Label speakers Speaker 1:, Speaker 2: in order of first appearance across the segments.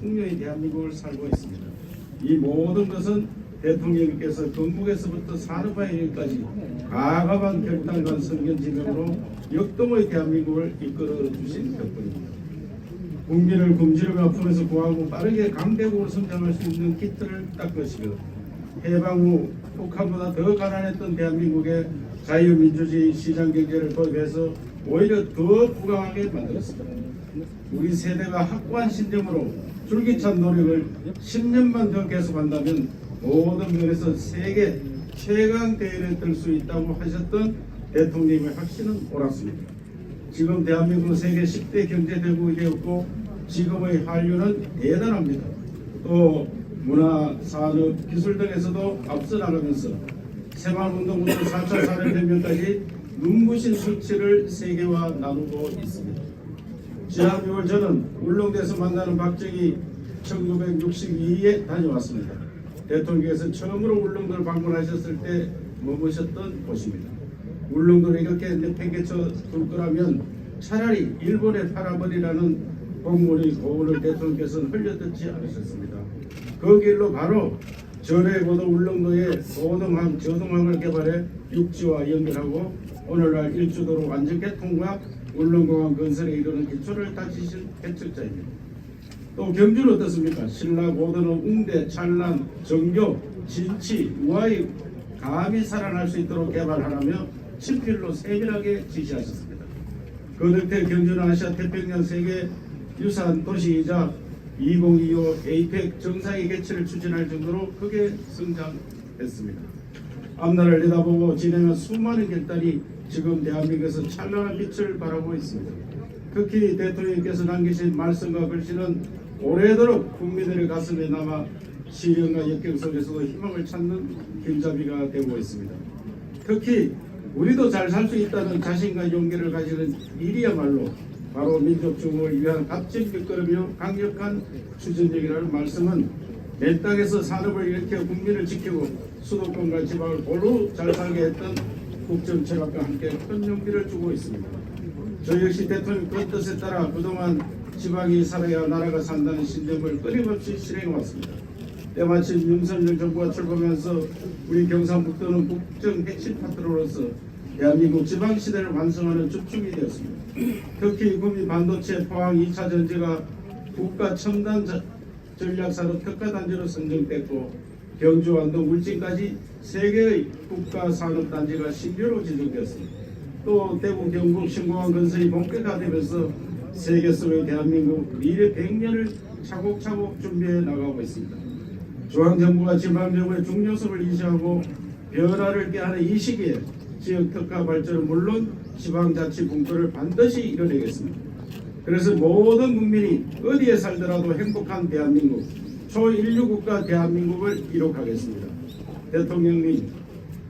Speaker 1: 풍요의 대한민국을 살고 있습니다. 이 모든 것은 대통령님께서 건국에서부터 산업화에까지 과감한 결단과 성견 지명으로 역동의 대한민국을 이끌어 주신 덕분입니다. 국민을 굶주리고 아픔에서 구하고 빠르게 강대국으로 성장할 수 있는 기틀을 닦으시고 해방 후 북한보다 더 가난했던 대한민국의 자유민주주의 시장경제를 도입해서 오히려 더 부강하게 만들었습니다. 우리 세대가 확고한 신념으로 줄기찬 노력을 10년만 더 계속한다면 모든 면에서 세계 최강 대회에 들수 있다고 하셨던 대통령의 확신은 옳았습니다. 지금 대한민국은 세계 10대 경제대국이 되었고 지금의 한류는 대단합니다. 또 문화, 산업, 기술 등에서도 앞서 나가면서 생활운동부터 4차 산업혁명까지 눈부신 수치를 세계와 나누고 있습니다. 지난 6월 저는 울릉도에서 만나는 박정희 1962에 다녀왔습니다. 대통령께서 처음으로 울릉도를 방문하셨을 때 머무셨던 곳입니다. 울릉도를 이렇게 내팽개쳐 둘 거라면 차라리 일본에 팔아버리라는 공무원의 고문을 대통령께서는 흘려듣지 않으셨습니다. 그 길로 바로 전에 고도 울릉도에 고등항, 저등항을 개발해 육지와 연결하고 오늘날 일주도로 완전 개통과 울릉공항 건설에 이르는 기초를 다지신 개척자입니다. 또 경주는 어떻습니까? 신라 고등어, 웅대, 찬란, 정교, 진치, 우아이 감히 살아날 수 있도록 개발하라며 친필로 세밀하게 지시하셨습니다. 그 덕에 경주는 아시아 태평양 세계 유산 도시이자 2025 에이펙 정상회 개최를 추진할 정도로 크게 성장했습니다. 앞날을 내다보고 진행한 수많은 결단이 지금 대한민국에서 찬란한 빛을 발하고 있습니다. 특히 대통령께서 남기신 말씀과 글씨는 오래도록 국민들의 가슴에 남아 시련과 역경 속에서도 희망을 찾는 길잡이가 되고 있습니다. 특히 우리도 잘 살 수 있다는 자신과 용기를 가지는 일이야말로 바로 민족 중흥을 위한 값진 밑거름이요 강력한 추진력이라는 말씀은 맨 땅에서 산업을 일으켜 국민을 지키고 수도권과 지방을 골로 잘 살게 했던 국정 철학과 함께 큰 용기를 주고 있습니다. 저 역시 대통령 그 뜻에 따라 그동안 지방이 살아야 나라가 산다는 신념을 끊임없이 실행해 왔습니다. 때마침 윤석열 정부가 출범하면서 우리 경상북도는 국정 핵심 파트너로서 대한민국 지방시대를 완성하는 주축이 되었습니다. 특히 구미 반도체 포항 2차 전지가 국가 첨단 저- 전략사로 특화단지로 선정됐고 경주 안동 울진까지 세 개의 국가 산업단지가 신규로 지정되었습니다. 또 대구 경북 신공항 건설이 본격화되면서 세계 속의 대한민국 미래 100년을 차곡차곡 준비해 나가고 있습니다. 중앙정부가 지방정부의 중요성을 인식하고 변화를 깨하는 이 시기에 지역 특화 발전은 물론 지방자치 분권을 반드시 이뤄내겠습니다. 그래서 모든 국민이 어디에 살더라도 행복한 대한민국, 초인류 국가 대한민국을 이룩하겠습니다. 대통령님,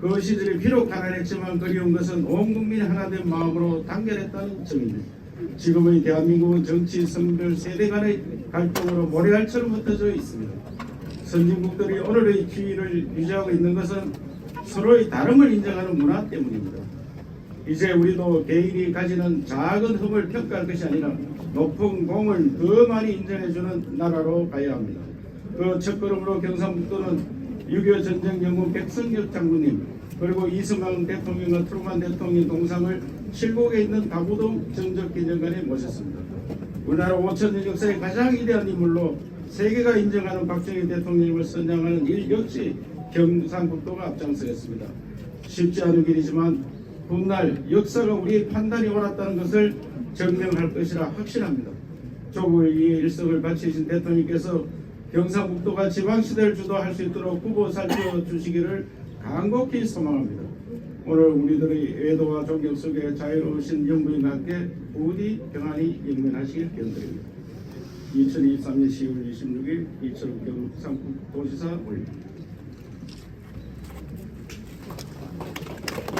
Speaker 1: 그 시절이 비록 가난했지만 그리운 것은 온 국민이 하나된 마음으로 단결했다는 점입니다. 지금의 대한민국은 정치, 성별, 세대 간의 갈등으로 모래알처럼 흩어져 있습니다. 선진국들이 오늘의 지위를 유지하고 있는 것은 서로의 다름을 인정하는 문화 때문입니다. 이제 우리도 개인이 가지는 작은 흠을 평가할 것이 아니라 높은 공을 더 많이 인정해주는 나라로 가야 합니다. 그 첫걸음으로 경상북도는 6.25 전쟁 영웅 백성엽 장군님 그리고 이승만 대통령과 트루만 대통령 동상을 칠곡에 있는 다부동 정적기념관에 모셨습니다. 우리나라 5천년 역사의 가장 위대한 인물로 세계가 인정하는 박정희 대통령을 선양하는 일 역시 경상북도가 앞장서겠습니다. 쉽지 않은 길이지만 훗날 역사가 우리의 판단이 옳았다는 것을 증명할 것이라 확신합니다. 위해 일성을 바치신 대통령께서 경상북도가 지방시대를 주도할 수 있도록 후보 살펴 주시기를 간곡히 소망합니다. 오늘 우리들의 애도와 존경 속에 자유로우신 영부인과 함께 부디 평안히 영면하시길 기원드립니다. 2023년 10월 26일 이철우 경상북도지사 올립니다.